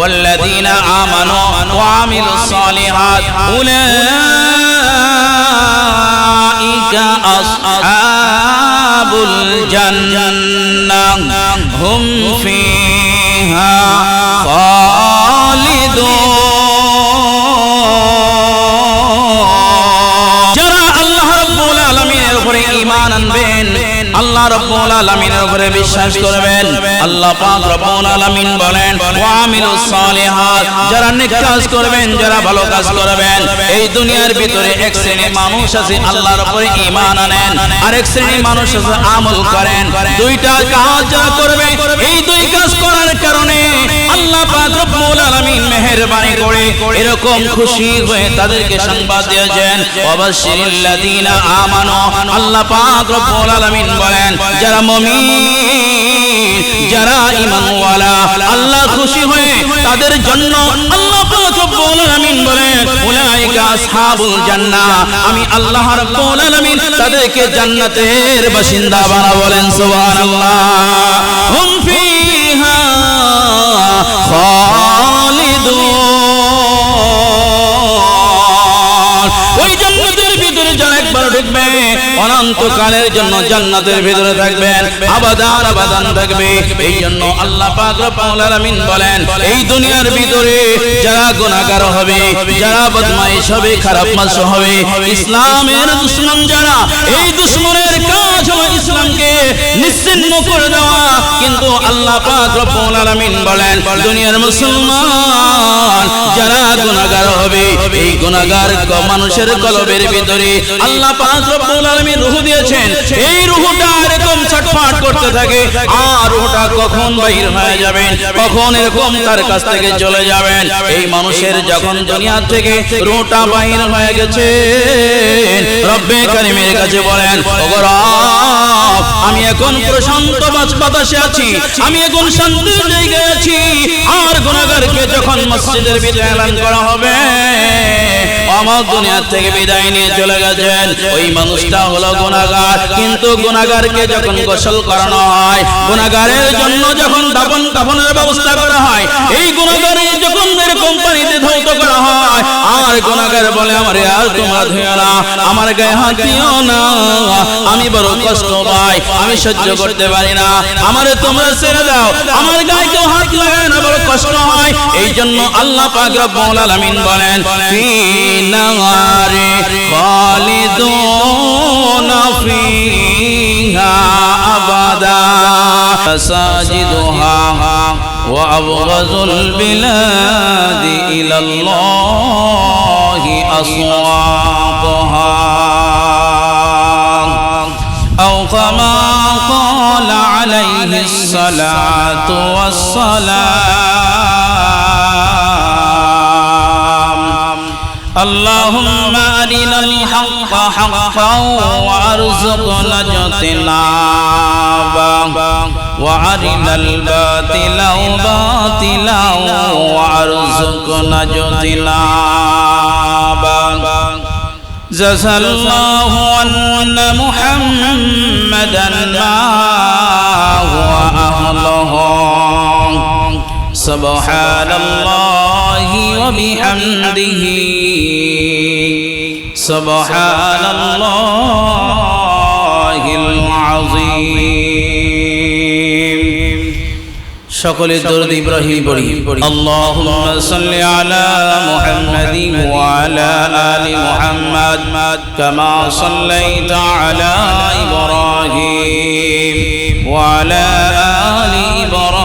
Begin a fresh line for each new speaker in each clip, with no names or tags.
والذين آمنوا وعملوا الصالحات أولئك أصحاب الجنة هم فيها আল্লাহ রাব্বুল আলামিনের উপরে বিশ্বাস করবেন। আল্লাহ পাক রব্বুল আলামিন বলেন ওয়ামিলুস সালিহাত যারা নেক কাজ করবেন, যারা ভালো কাজ করবেন, এই দুনিয়ার ভিতরে এক শ্রেণির মানুষ আছে, আল্লাহর উপরে ঈমান আনেন। আর এক শ্রেণির মানুষ আছে, আমল করেন। দুইটা কাজ যারা করবে, এই দুই কাজ করার কারণে আল্লাহ পাক রব্বুল আলামিন মেহেরবানি করে এরকম খুশি হয়ে তাদেরকে সংবাদ দিয়েছেন। আমানু আল্লাহ পাক রব্বুল আলামিন বলেন, যারা মুমিন, যারা ঈমানওয়ালা, আল্লাহ খুশি হয়ে তাদের জন্য আল্লাহ পাক রব্বুল আলামিন বলেন, উলাইকা আসহাবুল জান্নাহ। আমি আল্লাহ রব্বুল আলামিন তাদেরকে জান্নাতের বাসিন্দা বানাবো বলেন, সুবহানাল্লাহ। হুম ফিহা ঢুকবে অনন্তকালের জন্য জান্নাতের ভিতরে থাকবেন আবাদান আবাদান থাকবে। এই জন্য আল্লাহ পাক রব্বুল আলামিন বলেন, এই দুনিয়ার ভিতরে যারা গুনাহগার হবে, যারা বদমাইশ হবে, খারাপ মানুষ হবে, ইসলামের দুশমন যারা, এই দুশমনের কাজ ইসলামকে নিশ্চিন্ন করে দেওয়া। কিন্তু আল্লাহ পাক রব্বুল আলামিন বলেন দুনিয়ার মুসলমান যারা গুনাহগার হবে এই গুনাহগার মানুষের কলবের ভিতরে আল্লাহ পাক রব্বুল আলামিন রূহ দিয়েছেন। এই রূহটা এরকম ছটফট করতে থাকে আর রূহটা কখন বাইর হয়ে যাবেন কখন এরকম তার কাছ থেকে চলে যাবেন। এই মানুষের যখন দুনিয়া থেকে রূহটা বাইর হয়ে গেছে রব্বে কারিমের কাছে বলেন ওগো রব আমি এখন প্রশান্ত বাতাসে আছি। আমি এখন শান্তির জায়গায় আছি। আর গুণাগারকে যখন মসজিদের বিজয় করা হবে আমার দুনিয়া থেকে বিদায় নিয়ে চলে গেছেন। ওই মানুষটা হলো গুনাহগার। কিন্তু গুনাহগারকে যখন গোসল করানো হয়, গুনাহগারের জন্য যখন দাফন কাফনের ব্যবস্থা করা হয়, এই গুনাহগারের যখন এরকম পানিতে ধৌত করা হয়, আর গুনাহগার বলে, আমারে আর তোমরা ধুও না, আমার গায়ে হাত দিও না। আমি বড় কষ্ট পাই, আমি সহ্য করতে পারি না। আমারে তোমরা ছেড়ে দাও, আমার গায়ে কেউ হাত লাগায় না, বড় কষ্ট হয়। এই জন্য আল্লাহ পাক আলামিন বলেন النار خالدون فيها أبدا. مساجدها وأبغض البلاد إلى الله أصواتها. أو كما قال عليه الصلاة والسلام اللهم أرنا الحق حقا وأرزقنا اجتنابه وأرنا الباطل باطلا وأرزقنا اجتنابه. جزى الله أن محمدا ما هو أهله. سبحان الله وبحمده سبحان الله العظيم সকলে দরুদ ইব্রাহিম পড়ি আল্লাহুম্মা সাল্লি আলা মুহাম্মাদিন ওয়া আলা আলি মুহাম্মাদ কামা সাল্লাইতা আলা ইব্রাহিম ওয়া আলা আলি ইব্রাহিম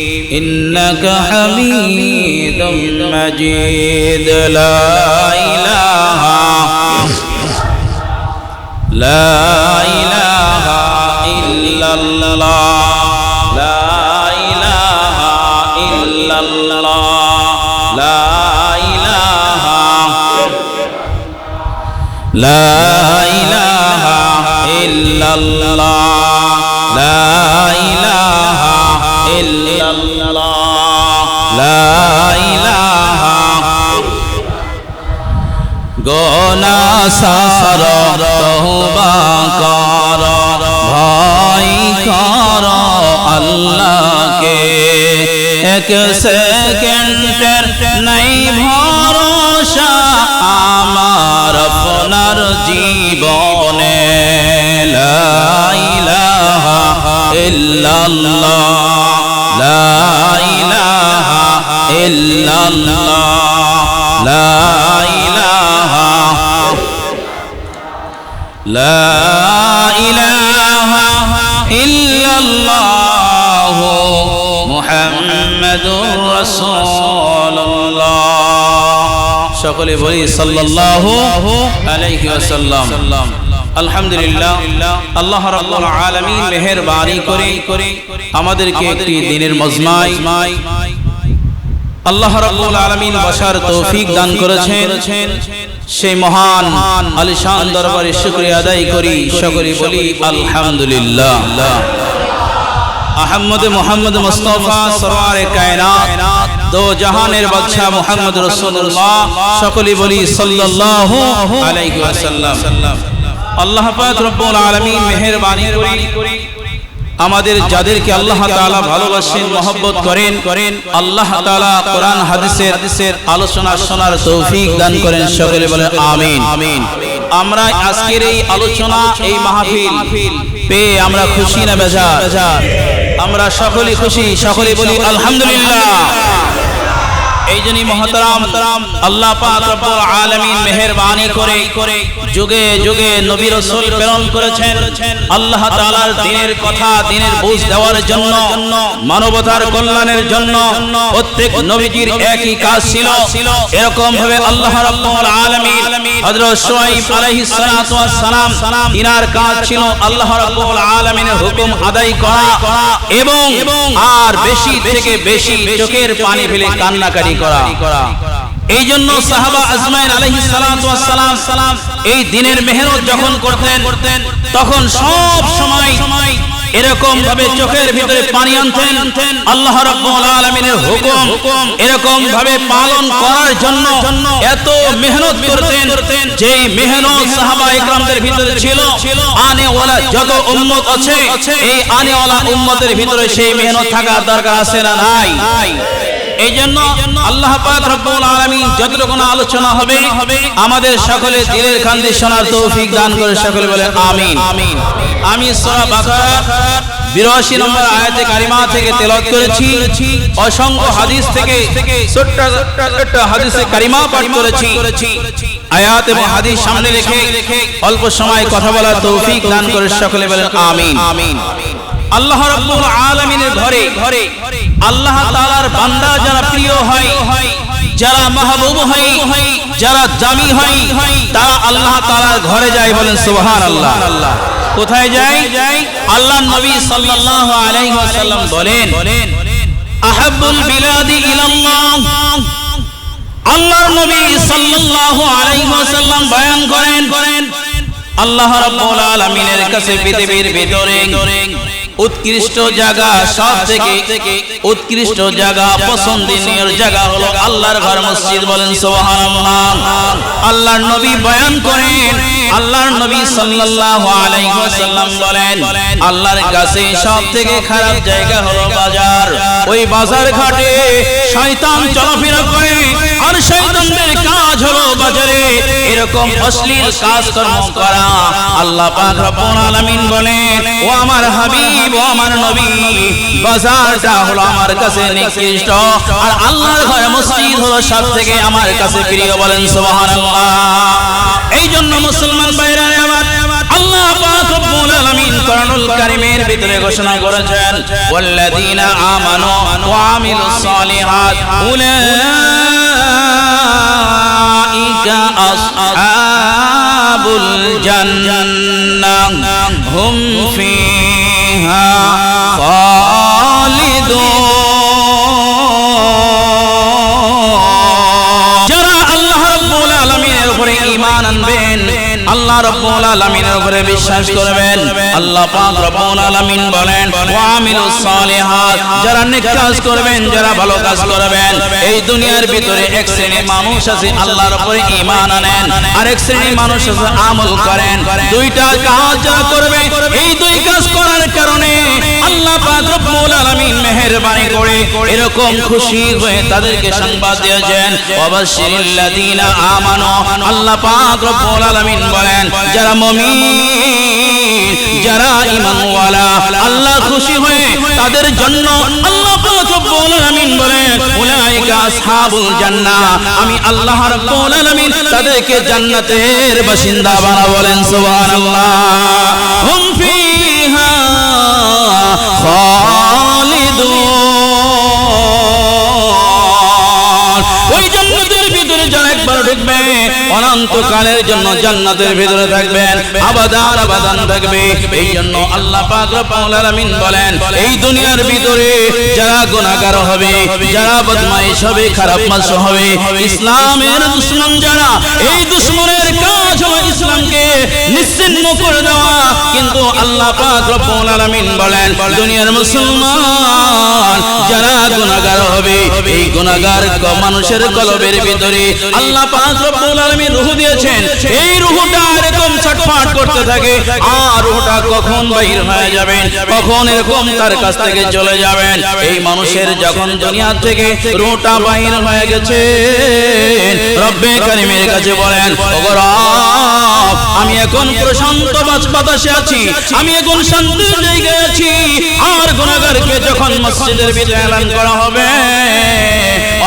إنك حميد مجيد. لا إله لا إله إلا الله. لا إله إلا الله. لا إله لا إله إلا الله. গোনা সার তহবা কর, ভয় কর আল্লাহকে। এক সেকেন্ডের নাই ভরসা আমার আপনার জীবনে। লা ইলাহা ইল্লাল্লাহ, লা ইলাহা লা ইলাহা ইল্লাল্লাহ, মুহাম্মাদুর রাসূলুল্লাহ। সকলে বলি সাল্লাল্লাহু আলাইহি ওয়াসাল্লাম। আলহামদুলিল্লাহ, আল্লাহ রাব্বুল আলামিন মেহেরবানি করে আমাদেরকে একটি দিনের মজমাই মজমায় আল্লাহ রাব্বুল আলামিন বসার তৌফিক দান করেছেন। সেই মহান আলিশান দরবারে শুকরিয়া আদায় করি সকলে বলি আলহামদুলিল্লাহ। আহমদ মোহাম্মদ মুস্তফা, সরওয়ারে কায়নাত, দো জাহানের বাদশা মোহাম্মদ রাসূলুল্লাহ সকলে বলি সাল্লাল্লাহু আলাইহি ওয়াসাল্লাম। আল্লাহ পাক রব্বুল আলামিন মেহেরবানি করে। আমাদের যাদেরকে আল্লাহ তাআলা ভালোবাসেন মহব্বত করেন করেন আল্লাহ তাআলা কোরআন হাদিসের হাদিসের আলোচনা শোনার তৌফিক দান করেন সকলে বলে আমিন। আমিন। আমরা আজকের এই আলোচনা এই মাহফিল পেয়ে আমরা খুশি না বেজার? আমরা সকলে খুশি সকলে বলি আলহামদুলিল্লাহ। মানবতার কল্যাণের জন্য প্রত্যেক নবীজির একই কাজ ছিল। এরকম ভাবে আল্লাহ রাব্বুল কাজ ছিল আল্লাহ রাব্বুল হুকুম আদায় করা এবং আর বেশি থেকে বেশি চোখের পানি ফেলে কান্নাকাটি করা। এই জন্য সাহাবা আজমাইন সালাম সালাম এই দিনের মেহনত যখন করতেন, তখন সব সময় এরকম ভাবে চোখের ভিতরে পানি আনতেন। আল্লাহ হুকুম এরকম ভাবে পালন করার জন্য এত মেহনত করতেন যে মেহনত সাহাবা ইকরামদের ভিতরে ছিল। আনে ওয়ালা যত উম্মত আছে, এই আনে ওয়ালা উম্মতের ভিতরে সেই মেহনত থাকার দরকার আছে না নাই? এই জন্য আল্লাহ পাক রব্বুল আলামিন আলোচনা হবে আমাদের সকলে দিলের কান্দি শোনার তৌফিক দান করে সকলে বলে আমিন। আমিন। আমি সূরা বাকারা বিরাশি নম্বর আয়াতে কারিমা থেকে তেলাওয়াত করেছি। অসংখ্য হাদিস থেকে ছোট্ট ছোট্ট হাদিসে কারিমা পাঠ করেছি। আয়াত এবং হাদিস সামনে রেখে অল্প সময় কথা বলার তৌফিক দান করে সকলে বলেন আমিন। আমিন। আল্লাহ রাব্বুল আলামিনের ঘরে ঘরে আল্লাহ তাআলার বান্দা যারা প্রিয় হয়, যারা মাহবুব হয়, যারা দামি হয়, তারা আল্লাহ তাআলার ঘরে যায় বলেন সুবহানাল্লাহ। কোথায় যায়? আল্লাহ নবী সাল্লাল্লাহু আলাইহি ওয়াসাল্লাম বলেন, আহাব্বুল বিলাদি ইলাল্লাহ। আল্লাহর নবী সাল্লাল্লাহু আলাইহি ওয়াসাল্লাম বয়ান করেন, আল্লাহ রাব্বুল আলামিনের কাছে পৃথিবীর ভিতরে উৎকৃষ্ট জায়গা সব থেকে উৎকৃষ্ট জায়গা, পছন্দনীয় জায়গা হলো আল্লাহর ঘর মসজিদ বলেন, সুবহানাল্লাহ। আল্লাহর নবী বয়ান করেন, আল্লাহর নবী সাল্লাল্লাহু আলাইহি ওয়াসাল্লাম বলেন, আল্লাহর কাছে সব থেকে খারাপ জায়গা হলো বাজার। ওই বাজার ঘাটে শয়তান চলাফেরা করে, আর শয়তানদের কাজ হলো বাজারে এরকম অশ্লীল কাজকর্ম করা। আল্লাহ পাক রব্বুল আলামিন বলেন ও আমার হাবিব, ও আমার নবী, বাজারটা হলো আমার কাছে নিকৃষ্ট। আর আল্লাহর ঘর মসজিদ হলো সব থেকে আমার কাছে প্রিয় বলেন সুবহানাল্লাহ। এই জন্য মুসলমান ভাইরা আমার আল্লাহ পাক রব্বুল আলামিন কোরআনুল কারীমের ভিতরে ঘোষণা করেছেন, ওয়াল্লাযীনা আমানু ওয়া আমিলুস সালিহাত, উলাইকা আসহাবুল জান্নাহ হুম ফিহা খালিদুন। যারা আল্লাহ রাব্বুল আলামিনের উপরে ঈমান আনবেন আল্লাহ রাব্বুল আলামিনের উপরে বিশ্বাস করবেন। আল্লাহ পাক রব্বুল আলামিন বলেন, ওয়া আমিলুস সালিহাত যারা নেক কাজ করবেন, যারা ভালো কাজ করবেন, এই দুনিয়ার ভিতরে এক শ্রেণির মানুষ আছে, আল্লাহর উপরে ঈমান আনেন আর এক শ্রেণির মানুষ আছে, আমল করেন। দুইটা কাজ যারা করবে, এই দুই কাজ করার কারণে আল্লাহ পাক রব্বুল আলামিন মেহেরবানি করে এরকম খুশি হয়ে তাদেরকে সংবাদ দিয়েছেন। অবশ্যিল্লাযীনা আমানু, আল্লাহ পাক রব্বুল আলামিন বলেন যারা মুমিন, যারা ঈমানওয়ালা, আল্লাহ খুশি হয়ে তাদের জন্য আল্লাহ বলেন আমি তাদেরকে জান্নাতের বাসিন্দা বানা বলেন ওই ভিতরে যারা একবার ঢুকবে অনন্তকালের জন্য জান্নাতের ভিতরে থাকবেন। আবাদান আবাদান থাকবে। এই জন্য আল্লাহ পাক রব্বুল আলামিন বলেন, এই দুনিয়ার ভিতরে যারা গুনাহগার হবে, যারা বদমাইশ হবে, খারাপ মাস হবে, ইসলামের দুশমন যারা, এই দুশমনের কাজ হলো ইসলামকে নিশ্চিন্ন করে দেওয়া। কিন্তু আল্লাহ পাক রব্বুল আলামিন বলেন, দুনিয়ার মুসলমান যারা গুনাহগার হবে, এই গুনাহগার মানুষের কলবের ভিতরে আল্লাহ পাক রব্বুল আলামিন রূহ দিয়েছেন। এই রূহটা এরকম ছটফট করতে থাকে, আর রূহটা কখন বাইর হয়ে যাবেন? কখন এরকম তার কাছ থেকে চলে যাবেন? এই মানুষের যখন দুনিয়া থেকে রূহটা বাইর হয়ে গেছে, রব্বে কারিমের কাছে বলেন আমি এখন প্রশান্ত বাতাসে আছি, আমি এখন শান্তির জায়গায় আছি, আর গুনাহগারকে যখন মসজিদের ভিতরে এলান করা হবে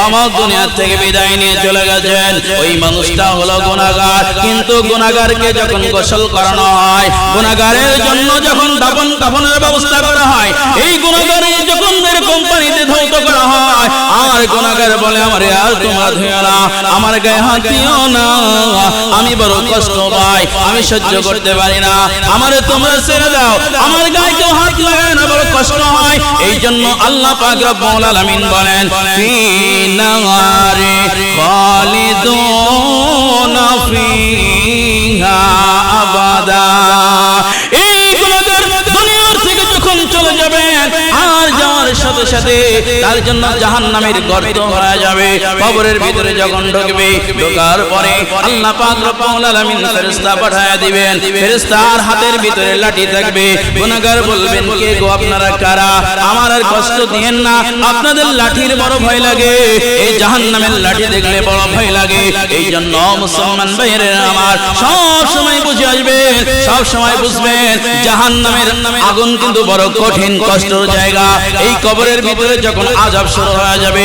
আমার দুনিয়ার থেকে বিদায় নিয়ে চলে গেছেন। ওই মানুষটা হলো গুণাগার কিন্তু গুণাগারকে যখন গোসল করানো হয় গুণাগারের জন্য যখন দাফন দাপনের ব্যবস্থা করা হয়, এই গুনাহগারের আর গুনাহগার বলে, আমার আর তোমরা না আমার গায়ে হাত দিও না। আমি বড় কষ্ট পাই, আমি সহ্য করতে পারি না। আমারে তোমরা ছেড়ে দাও, আমার গায়ে কেউ হাত লাগায় না, বড় কষ্ট হয়। এই জন্য আল্লাহ পাক রব্বুল আলামিন বলেন, ফি নারে খালিদুন, ফিহা আবাদা। সাথে সাথে, তার জন্য জাহান্নামের গর্ত হয়ে যাবে। কবরের ভিতরে যখন ঢুকবে, ঢোকার পরে আল্লাহ পাক রব্বুল আলামিন ফেরেশতা পাঠায়া দিবেন। ফেরেশতার হাতের ভিতরে লাঠি থাকবে। গুনাহগার বলবেন, কে গো আপনারা কারা? আমার আর কষ্ট দিয়েন না। আপনাদের লাঠির বড় ভয় লাগে। এই জাহান্নামের লাঠি দেখলে বড় ভয় লাগে। এই জন্য মুসলমান ভাইয়েরা আমার সব সময় বুঝে আসবেন, সব সময় বুঝবেন, জাহান্নামের আগুন কিন্তু বড় কঠিন, কষ্টের জায়গা। এই কবরের ভিতরে যখন আজাব শুরু হয়ে যাবে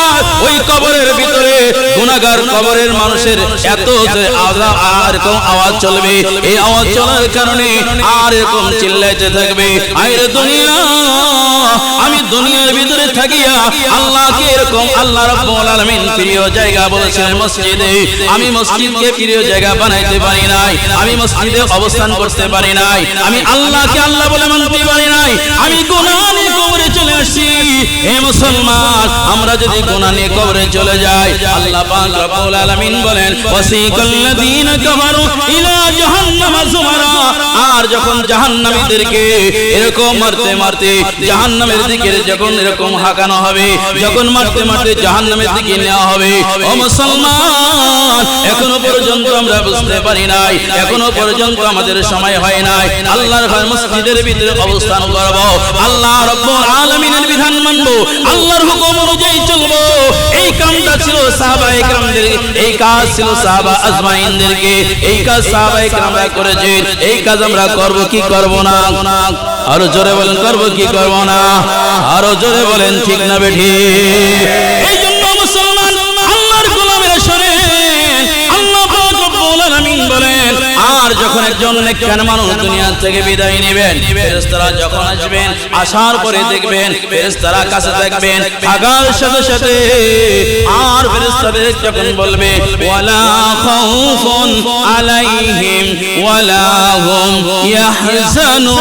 ওই কবরের ভিতরে গুনাগার কবরের মানুষের এত এরকম আওয়াজ চলবে। এই আওয়াজ চলার কারণে আর এরকম চিল্লাইতে থাকবে। আইরে দুনিয়া, আমি দুনিয়ার ভিতরে থাকিয়া আল্লাহকে এরকম আল্লাহ রাব্বুল আলামিন প্রিয় জায়গা বলেছেন মসজিদে। আমি মসজিদকে প্রিয় জায়গা বানাইতে পারি নাই। আমি মসজিদে অবস্থান করতে পারি নাই। আমি আল্লাহকে আল্লাহ বলে মানতে পারি নাই। আমি গুনাহ কবরে চলে আসছি। হে মুসলমান, আমরা যদি গুনাহ নিয়ে কবরে চলে যাই আল্লাহ পাক রব্বুল আলামিন বলেন, ওয়াসিকাল্লাযীনা কাফারু ইলা জাহান্নাম যুমারা আর যখন জাহান্নামীদেরকে এরকম মারতে মারতে জাহান্নামের দিকে যখন এরকম হাঁকানো হবে, যখন মারতে মারতে জাহান্নামের দিকে নেওয়া হবে, ও মুসলমান, এখনও পর্যন্ত আমরা বুঝতে পারি নাই, এখনও পর্যন্ত আমাদের সময় হয় নাই। আল্লাহর ঘর মসজিদের ভিতরে অবস্থান করব। আল্লাহ রব্বুল আলামিনের বিধান মানব। আল্লাহর হুকুম অনুযায়ী চলব। এই কামটা ছিল সাহাবা একরামদের, এই কাজ ছিল সাহাবা আজমাইনদেরকে, এই কাজ সাহাবা একরামরা করেছেন এই কাজ আমরা করব কি করব না? আরও জোরে বলেন, করব কি করব না? আরও জোরে বলেন, ঠিক না বেঠি? যখন একজন নেককার মানুষ দুনিয়া থেকে বিদায় নেবেন ফেরেশতারা যখন আসবেন আসার পরে দেখবেন ফেরেশতারা কাছে দেখবেন থাকার সাথে সাথে আর ফেরেশতাদের যখন বলবে ওয়ালা খাউফুন আলাইহিম ওয়ালা হুম ইয়াহজানুন।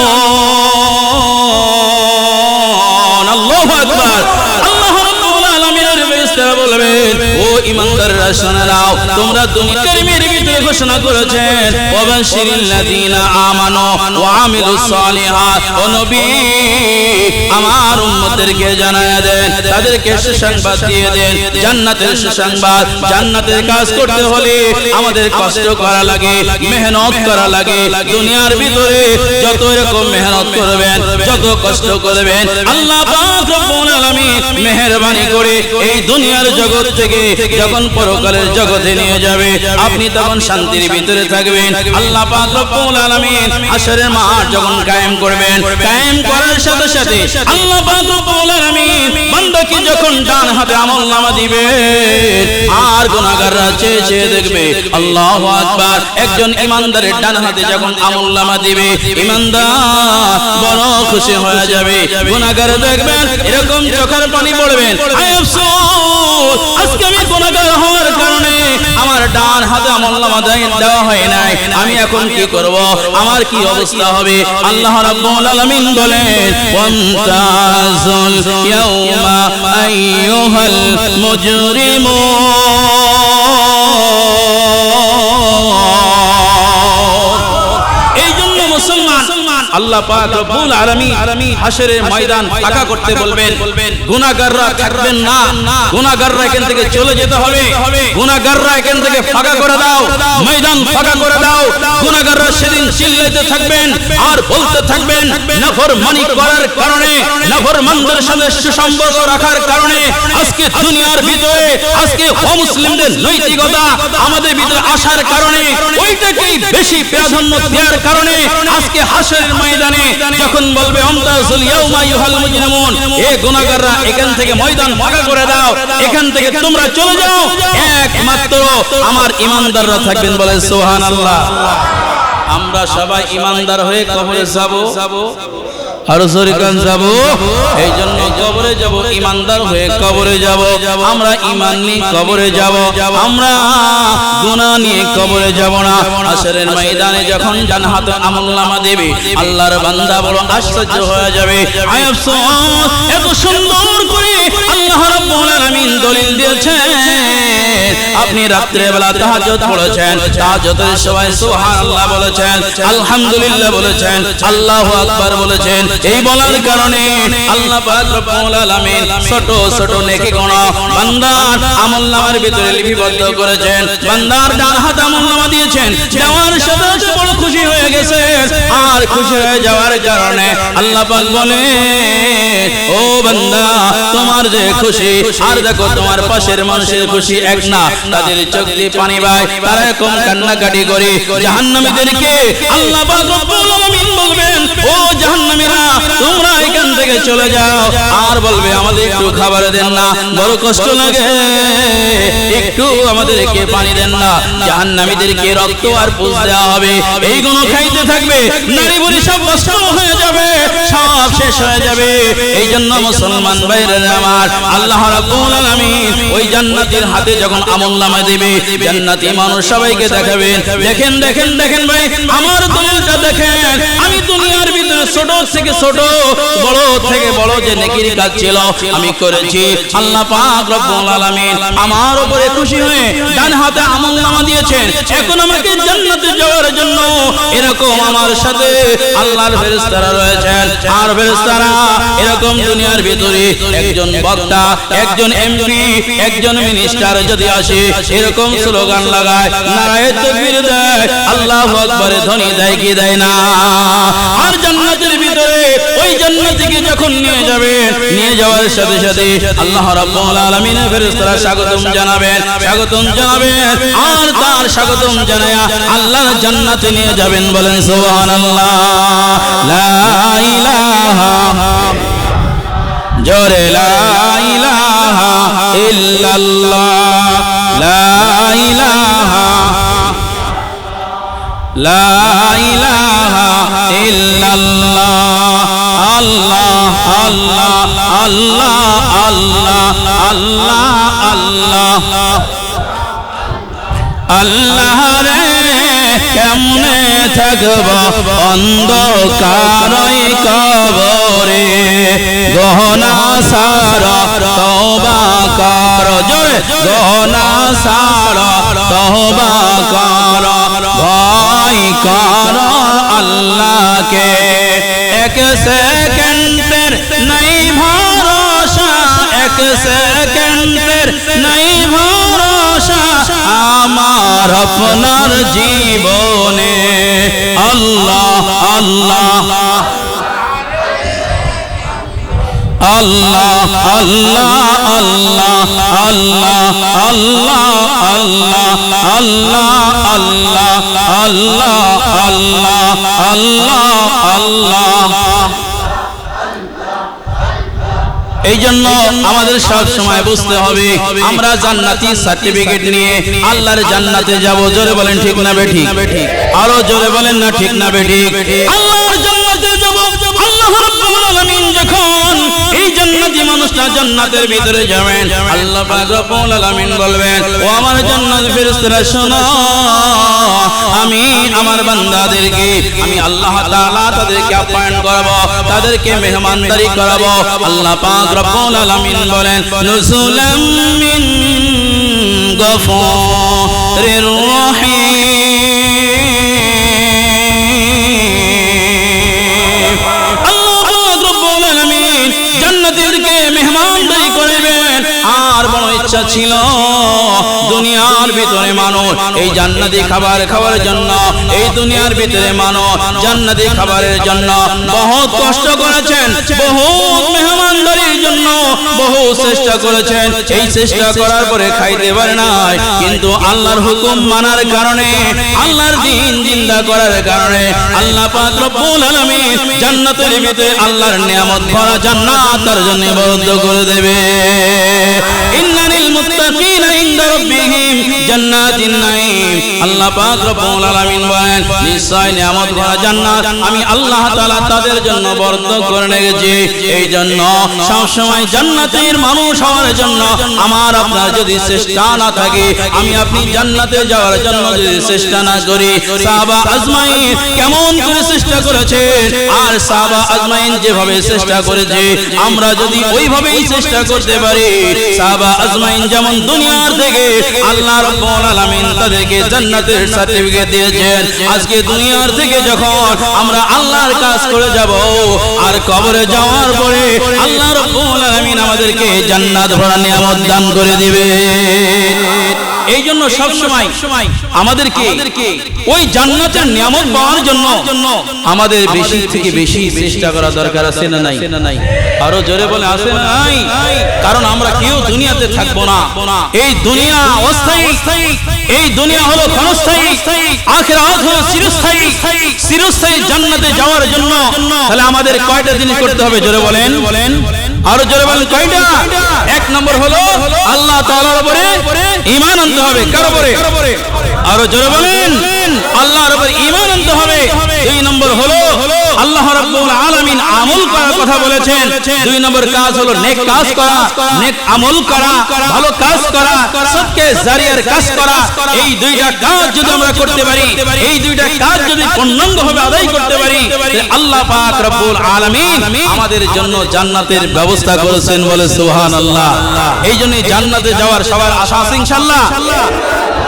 আল্লাহু আকবার। আল্লাহ রাব্বুল আলামিনের ফেরেশতারা বলবেন ও ইমানদাররা শুনে নাও তোমরা দুনিয়ার ভিতরে ঘোষণা করেছেন ওয়াবাশিরিল লাযিনা আমানু ওয়া আমিলুস সালিহাত। ও নবী, আমার উম্মতদেরকে জানায় দেন, তাদেরকে সুসংবাদ দিয়ে দেন, জান্নাতের সুসংবাদ, জান্নাতের কাজ করতে হলে আমাদের কষ্ট করা লাগে, মেহনত করা লাগে, দুনিয়ার ভিতরে যত মেহনত করবেন, যত কষ্ট করবেন, আল্লাহ পাক রব্বুল আলামিন মেহেরবানি করে এই দুনিয়ার জগৎ থেকে যখন পরকালের জগতে নিয়ে যাবে, আপনি তখন শান্তির ভিতরে থাকবেন। আল্লাহ পাক রব্বুল আলামিন হাশরের মাঠ যখন কায়েম করবেন কায়েম করার সাথে সাথে আল্লাহ পাক রব্বুল আলামিন বান্দাকে যখন ডান হাতে আমলনামা দিবে আর গুনাহগাররা চেয়ে চেয়ে দেখবে আল্লাহু আকবার একজন ইমানদারের ডান হাতে যখন আমলনামা দিবে ইমানদার বড় খুশি হয়ে যাবে গুনাহগার দেখবেন এরকম চোখের পানি পড়বেন। আফসোস আজকে আমি গুনাহগার হওয়ার কারণে আমার ডান হাতে আমলনামা দেওয়া হয় নাই। আমি এখন কি করব? আমার কি অবস্থা হবে? আল্লাহ রাব্বুল আলামিন বলেন, ওয়ান্তাজুল ইয়াউমা আইয়ুহাল মুজরিমুন। আল্লাহ পাক রব্বুল আলামিন হাশরের ময়দান ফাঁকা করতে বলবেন। গুনাহগাররা থাকবেন না। গুনাহগাররা এখান থেকে চলে যেতে হবে। গুনাহগাররা এখান থেকে ফাঁকা করে দাও। ময়দান ফাঁকা করে দাও। গুনাহগাররা সেদিন চিল্লাইতে থাকবেন। আর বলতে থাকবেন নাফরমানি করার কারণে নাফরমানদের সাথে সুসম্পর্ক রাখার কারণে আজকে দুনিয়ার ভিতরে আজকে অমুসলিমদের নৈতিকতা আমাদের ভিতরে আসার কারণে ওইটাকেই বেশি প্রাধান্য দেওয়ার কারণে আজকে হাসরের ময়দানে যখন বলবে অন্তাসুল ইয়াউমা ইউহাল মুজরিমুন, এ এখান থেকে ময়দান ফাঁকা করে দাও। এখান থেকে তোমরা চলে যাও। একমাত্র আমার ইমানদাররা থাকবেন বলে সুবহানাল্লাহ। আমরা সবাই ইমানদার হয়ে কবরে যাব। আরও সরিকান যাব। এই জন্য কবরে যাব ইমানদার হয়ে কবরে যাব। আমরা ইমান নিয়ে কবরে যাব। আমরা গুনাহ নিয়ে কবরে যাব না। আসরের ময়দানে যখন জান্নাত আমলনামা দেবে আল্লাহর বান্দা বড় আশ্চর্য হয়ে যাবে। আয় আফসোস এত সুন্দর করে আল্লাহ রাব্বুল আলামিন দলিল দিয়েছেন। আপনি রাত্রে বেলা তাহাজ্জুদ পড়েছেন। তাহাজ্জুদের সময় সুবহানাল্লাহ বলেছেন, আলহামদুলিল্লাহ বলেছেন, আল্লাহু আকবার বলেছেন। এই বলার কারণে আল্লাহ পাক রব্বুল আলামিন ছোট ছোট নেকি গোনা বান্দার আমলনামার ভিতরে লিপিবদ্ধ করেছেন। বান্দার ডান হাত আমলনামা দিয়েছেন। দেওয়ার সাথে বড় খুশি হয়ে গেছে। আর খুশি হয়ে যাওয়ার কারণে আল্লাহ পাক বলে ও বান্দা, তোমার যে খুশি আর দেখো তোমার পাশের মানুষের খুশি এক না তাদের চোখ দিয়ে পানি বায় তারা এরকম কান্নাকাটি করে জাহান্নামীদেরকে আল্লাহ পাক রব্বুল আলামিন বলবেন, ও জাহান্নামীরা, তোমরা এখান থেকে চলে যাও। আর বলবে, আমাদের একটু খাবার দেন না, বড় কষ্ট লাগে। একটু আমাদেরকে পানি দেন না। জাহান্নামীদেরকে রক্ত আর পুষ দেওয়া হবে। এইগুলো খাইতে থাকবে, নারী বুড়ি সব নষ্ট হয়ে যাবে, সব শেষ হয়ে যাবে। এই জন্য মুসলমান বাইরের আমার, আল্লাহ রাব্বুল আলামিন ওই জান্নাতের হাতে যখন আমলনামা দেবে, জান্নাতি মানুষ সবাইকে দেখাবেন। দেখেন দেখেন দেখেন ভাই, আমার দলিলটা দেখেন। আমি দুনিয়ার ভিতরে ছোট থেকে ছোট, বড় থেকে বড় যে নেকির কাজ ছিল, আমি করেছি। আল্লাহ পাক রব্বুল আলামিন আমার উপরে খুশি হয়ে ডান হাতে আমলনামা দিয়েছেন। এখন আমাকে জান্নাতে যাওয়ার জন্য এরকম আমার সাথে আল্লাহর ফেরেশতারা রয়েছেন। আর ফেরেশতারা এরকম দুনিয়ার ভিতরে একজন বক্তা, একজন এমপি, একজন মিনিস্টার যদি আসে, এরকম স্লোগান লাগায়, নারায়ে তাকবীর দেয়, আল্লাহু ধ্বনি দেয় কি দেয় না? আর জান্নাতের ভিতরে ওই জান্নাতিকে যখন নিয়ে যাবে, নিয়ে যাওয়ার সাথে সাথে আল্লাহ রাব্বুল আলামিনের ফেরেশতারা স্বাগতম জানাবেন স্বাগতম জানাবেন। আর তার স্বাগতম জানায়া আল্লাহর জান্নাতে নিয়ে যাবেন বলেন, সুবহানাল্লাহ। লা ইলাহা জোরে, লা ইলাহা ইল্লাল্লাহ। লা ইলাহা লা আল্লাহ আল্লাহ আল্লাহ আল্লাহ আল্লাহ আল্লাহ। আল্লাহ রে, কেমনে থাকব? অন্ধকারই কবরে। গহনা সার তবা কর। জোরে গহনা সার তবা কর। কর আল্লাহকে? এক সেকেন্ডের নাই ভরসা, এক সেকেন্ডের নাই ভরসা আমার আপনার জীবনে। আল্লাহ আল্লাহ আল্লাহ আল্লাহ আল্লাহ আল্লাহ আল্লাহ আল্লাহ আল্লাহ আল্লাহ আল্লাহ আল্লাহ আল্লাহ এই জন্য আমাদের সব সময় বুঝতে হবে আমরা জান্নাতি সার্টিফিকেট নিয়ে আল্লাহর জান্নাতে যাব জোরে বলেন ঠিক না বেঠিক আরও জোরে বলেন না ঠিক না বেঠিক জান্নাতি মানুষটা জান্নাতের ভিতরে যাবেন। আল্লাহ পাক আলামিন বলবেন, ও আমার জান্নাত ফেরেশতারা, শোনো, আমি আমার বান্দাদেরকে, আমি আল্লাহ তাআলা তাদেরকে আপ্যায়ন করব, তাদেরকে মেহমানদারি করব। আল্লাহ পাক রব্বুল আলামিন বলেন নুজুলাম মিন গফুরির রহিম। আর বড় ইচ্ছা ছিল দুনিয়ার ভিতরে মানুষ এই জান্নাতি খাবার খাওয়ার জন্য, এই দুনিয়ার ভিতরে মানুষ জান্নাতি খাবারের জন্য। বহুত কষ্ট করেছেন, বহুত মেহমানদারির জন্য বহু চেষ্টা করেছেন। এই চেষ্টা করার পরে খাইতে পারে নাই, কিন্তু আল্লাহর হুকুম মানার কারণে, আল্লাহর দিন জিন্দা করার কারণে, আল্লাহ পাক রব্বুল আলামিন জান্নাতের ভিতরে আল্লাহর নিয়ামত ভরা জান্নাত তার জন্য বরাদ্দ করে দেবে। ইন্নালিল মুত্তাকিনা ইনদা রাব্বিহিম, জান্নাতিন নাঈম। আল্লাহ পাক রব্বুল আলামিন বলেন, নিশ্চয় নিয়ামত ভরা জান্নাত আমি আল্লাহ তাআলা তাদের জন্য বরাদ্দ করে রেখেছি। এই জন্য জান্নাতের মানুষ হওয়ার জন্য আমার আপনার যদি চেষ্টা না থাকে, আমি আপনি জান্নাতে যাওয়ার জন্য যদি চেষ্টা না করি। সাহাবা আজমাইন কেমন করে চেষ্টা করেছে? আর সাহাবা আজমাইন যেভাবে চেষ্টা করেছে, আমরা যদি ওইভাবেই চেষ্টা করতে পারি আজমাইন যেমন দুনিয়ার থেকে, আল্লাহ রব্বুল আলামিন তাদেরকে জান্নাতের সার্টিফিকেট দিয়েছেন। আজকে দুনিয়ার থেকে যখন আমরা আল্লাহর কাজ করে যাব, আর কবরে যাওয়ার পরে আল্লাহ রব্বুল আলামিন আমাদেরকে জান্নাত ভরা নিয়ামত দান করে দিবে। এই জন্য সব সময় আমাদেরকে ওই জান্নাতের নিয়ামত পাওয়ার জন্য আমাদের বেশি থেকে বেশি চেষ্টা করা দরকার আছে না নাই? আরও জোরে বলে আছে না নাই? কারণ আমরা কেউ দুনিয়াতে থাকব না। এই দুনিয়া অস্থায়ী। এই দুনিয়া হলো ক্ষণস্থায়ী। আখিরাত হলো চিরস্থায়ী। চিরস্থায়ী। জান্নাতে যাওয়ার জন্য। তাহলে আমাদের কয়টা জিনিস করতে হবে? জোরে বলেন। বলেন। আরও জোরে বলেন কয়টা? এক নম্বর হলো আল্লাহ তাআলার উপরে ঈমান আনতে হবে কার উপরে? আরও জোরে বলেন আল্লাহর উপরে ঈমান আনতে হবে। দুই নম্বর হলো আল্লাহ রাব্বুল আলামিন আমল করার কথা বলেছেন। দুই নম্বর কাজ হলো নেক কাজ করা, নেক আমল করা, ভালো কাজ করা, সবকে জারিয়ার কাজ করা। এই দুইটা কাজ যদি আমরা করতে পারি, এই দুইটা কাজ যদি পূর্ণাঙ্গভাবে আদায় করতে পারি আল্লাহ পাক রব্বুল আলামিন আমাদের জন্য জান্নাতের ব্যবস্থা করেছেন বলে সুবহানাল্লাহ। এই জন্য জান্নাতে যাওয়ার সবার আশা আছে ইনশাআল্লাহ।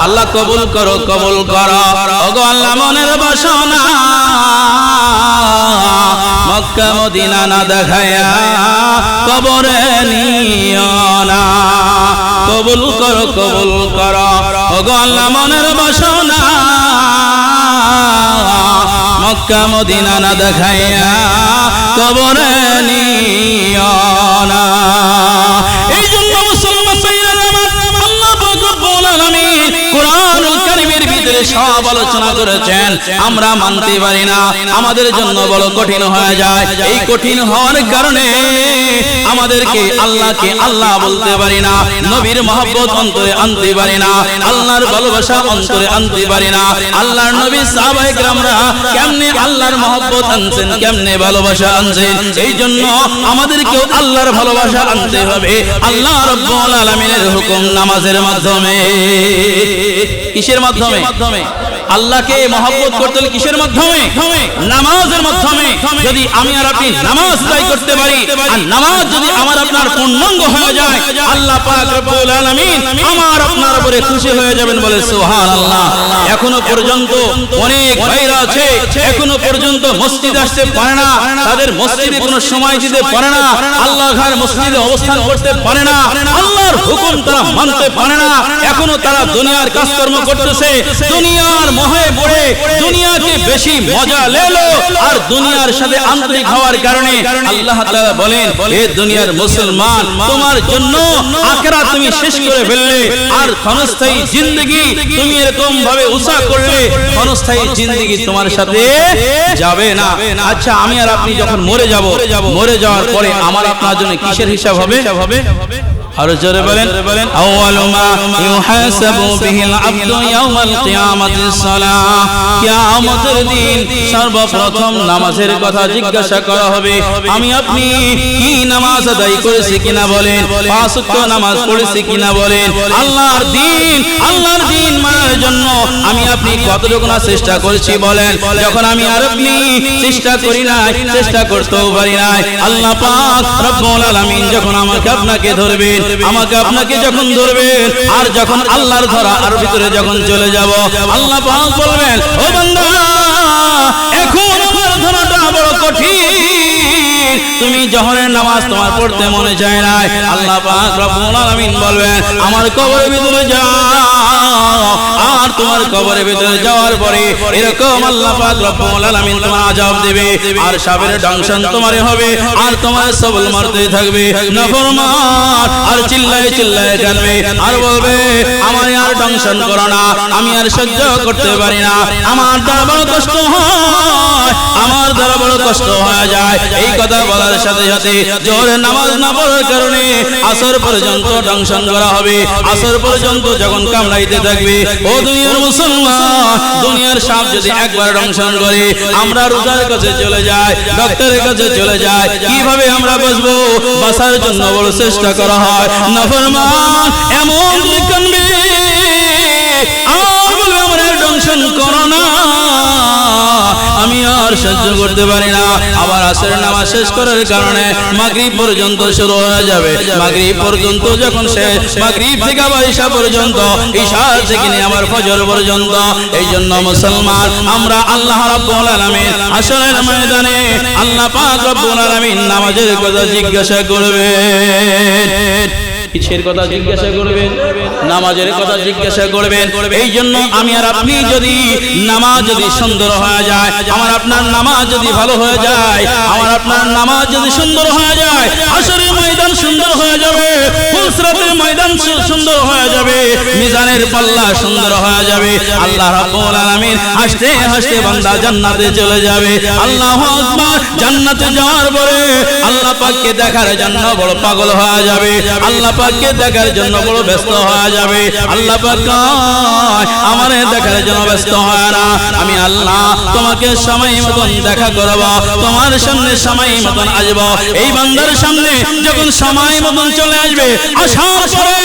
আল্লাহ কবুল করো কবুল করো। ওগো আল্লাহ মনের বাসনা, মক্কা, মদিনা না দেখায়া কবরে নিও না। কবুল করো কবুল করো। ওগো আল্লাহ মনের বাসনা, মক্কা, মদিনা না দেখাইয়া কবরে নিও না। কোরআন সব আলোচনা করেছেন। আমরা মানতে পারি না। আমাদের জন্য বড় কঠিন হয়ে যায়। এই কঠিন হওয়ার কারণে আমাদেরকে আল্লাহকে আল্লাহ বলতে পারি না। নবীর মহব্বত অন্তরে আনতে পারি না। আল্লাহর ভালোবাসা অন্তরে আনতে পারি না। আল্লাহর নবী সাহাবায়ে কেরামরা কেমনে আল্লাহর মহব্বত আনছেন, কেমনে ভালোবাসা আনছেন? এই জন্য আমাদেরকেও আল্লাহর ভালোবাসা আনতে হবে। আল্লাহ রাব্বুল আলামিনের হুকুম নামাজের মাধ্যমে। কিসের মাধ্যমে? মাধ্যমে আল্লাহকে মহব্বত করতে হলে কিসের মাধ্যমে? নামাজের মাধ্যমে। যদি আমি আর আপনি নামাজ আদায় করতে পারি আর নামাজ যদি আমার আপনার পূর্ণাঙ্গ হয়ে যায় আল্লাহ পাক রব্বুল আলামিন আমার আপনার উপরে খুশি হয়ে যাবেন বলে সুবহানাল্লাহ। এখনও পর্যন্ত অনেক ভাইরা আছে এখনও পর্যন্ত মসজিদে আসতে পারে না। তাদের মসজিদে কোনো সময় দিতে পারে না। আল্লাহ ঘর মসজিদে অবস্থান করতে পারে না। আল্লাহর হুকুম তারা মানতে পারে না। এখনও তারা দুনিয়ার কাজকর্ম করতেছে। দুনিয়ার মোহে পড়ে দুনিয়াকে বেশি মজা লেলো আর দুনিয়ার সাথে আন্তরিক হওয়ার কারণে আল্লাহ তাআলা বলেন হে দুনিয়ার মুসলমান তোমার জন্য আখেরা তুমি শেষ করে ফেললে আর ক্ষণস্থায়ী জিন্দগি তুমি এরকম ভাবে উষা করলে ক্ষণস্থায়ী জিন্দগি তোমার সাথে যাবে না। আচ্ছা আমি আর আপনি যখন মরে যাব মরে যাওয়ার পরে আমার আপনার জন্য কিসের হিসাব হবে? আরও জোরে বলেন আউয়ালু মা ইউহাসাবু বিহিল আবদু ইয়াউমাল কিয়ামাতিস সালাহ কিয়ামতের দিন সর্বপ্রথম নামাজের কথা জিজ্ঞাসা করা হবে। আমি আপনি কি নামাজ আদায় করেছি কিনা বলেন? পাঁচ ওয়াক্ত নামাজ পড়েছি কিনা বলেন? আল্লাহর দিন আল্লাহর দিন মানার জন্য আমি আপনি কতটুকু না চেষ্টা করেছি বলেন? যখন আমি আর আপনি চেষ্টা করি নাই চেষ্টা করতেও পারি নাই। আল্লাহ পাক রব্বুল আলামিন যখন আমাকে আপনাকে ধরবেন আমাকে আপনাকে যখন ধরবেন আর যখন আল্লাহর ধরা আর ভিতরে যখন চলে যাব আল্লাহ বলবেন ও বান্দা এখন আমার ধরাটা বড় কঠিন। তুমি জহরের নামাজ তোমার পড়তে মনে চায় না। আল্লাহ পাক রব্বুল আলামিন বলবেন, আমার কবরের ভিতরে যাও। আর তোমার কবরের ভিতরে যাওয়ার পরে এরকম আল্লাহ পাক রব্বুল আলামিন তোমার আযাব দেবে। আর সাবের ডাংশন তোমারে হবে, আর তোমার সবল মারতে থাকবে। নাফরমান, আর চিল্লায় চিল্লায় কাঁদবে। আর বলবে, আমার আর ডাংশন করো না, আমি আর সহ্য করতে পারি না। আমার দ্বারা বড় কষ্ট হয়, আমার দ্বারা বড় কষ্ট হয়ে যায়। এই কথা বলার সাথে সাথে জোরে নামাজ না পড়ার কারণে আসর পর্যন্ত ডাংশন করা হবে। আসর পর্যন্ত যখন কামড়াইতে থাকবে, ও দুনিয়ার মুসলমান, দুনিয়ার সাপ যদি একবার দংশন করে, আমরা রোজার কাছে চলে যাই, ডক্টরের কাছে চলে যাই, কীভাবে আমরা বাঁচবো? বাঁচার জন্য বড় চেষ্টা করা হয়। নফরমান এমন কানবে আমরা দংশন করো না। আর সহ্য করতে পারি না। আবার আসরের নামাজ শেষ করার কারণে মাগরিব পর্যন্ত শুরু হয়ে যাবে। মাগরিব পর্যন্ত যখন শেষ, মাগরিব থেকে আবার ঈশা পর্যন্ত, ঈশা থেকে নিয়ে আবার ফজর পর্যন্ত। এই জন্য মুসলমান, আমরা আল্লাহ রাব্বুল আলামিন আসরের ময়দানে আল্লাহ পাক রব্বুল আলামিন নামাজের কথা জিজ্ঞাসা করবেন। কিসের কথা জিজ্ঞাসা করবেন, নামাজের কথা জিজ্ঞাসা করবেন। এই জন্য আমি আর আপনি যদি নামাজ যদি সুন্দর হয়ে যায়, আমার আপনার নামাজ যদি ভালো হয়ে যায়, আমার আপনার নামাজ যদি সুন্দর হয়ে যায় আসরের ময়দান সুন্দর হয়ে যাবে, ফুলসরাতের ময়দান সুন্দর হয়ে যাবে, মিজানের পাল্লা সুন্দর হয়ে যাবে, আল্লাহ রাব্বুল আলামিন হাসতে হাসতে বান্দা জান্নাতে চলে যাবে। আল্লাহু আকবার, জান্নাতে যাওয়ার পরে আল্লাহ পাককে দেখার জন্য বড় পাগল হয়ে যাবে। আল্লাহ পাককে দেখার জন্য বড় ব্যস্ত হয়ে যাবে। আল্লাহ পাক আমারে দেখার জন্য ব্যস্ত হয় না। আমি আল্লাহ, তোমাকে সময় মতন দেখা করব, তোমার সামনে সময় মতন আসব। এই বান্দার সামনে যখন সময় মতন চলে আসবে, আসার পরে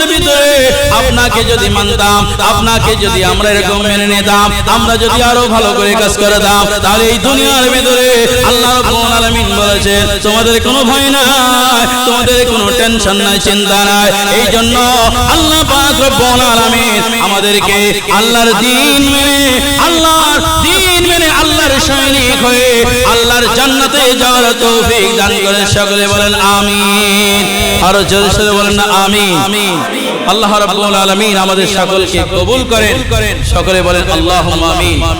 যদি ভিতরে আপনাকে যদি মানতাম, আপনাকে যদি আমরা এরকম মেনে নিতাম, আমরা যদি আরও ভালো করে কাজ করে দাম তাহলে এই দুনিয়ার ভিতরে আল্লাহ রাব্বুল আলামিন তোমাদের কোনো ভয় নাই, তোমাদের কোনো টেনশন নাই, চিন্তা নাই। এই জন্য আল্লাহ পাক আমাদেরকে আল্লাহর দিন মেনে, আল্লাহর দিন মেনে আল্লাহর সৈনিক হয়ে আল্লাহর জান্নাতে যাওয়ার তৌফিক দান করেন। সকলে বলেন, আমিন। আরও জোরে বলেন না আমিন। আল্লাহ রাব্বুল আলামিন আমাদের সকলকে কবুল করেন। সকলে বলেন আল্লাহুম্মা আমিন।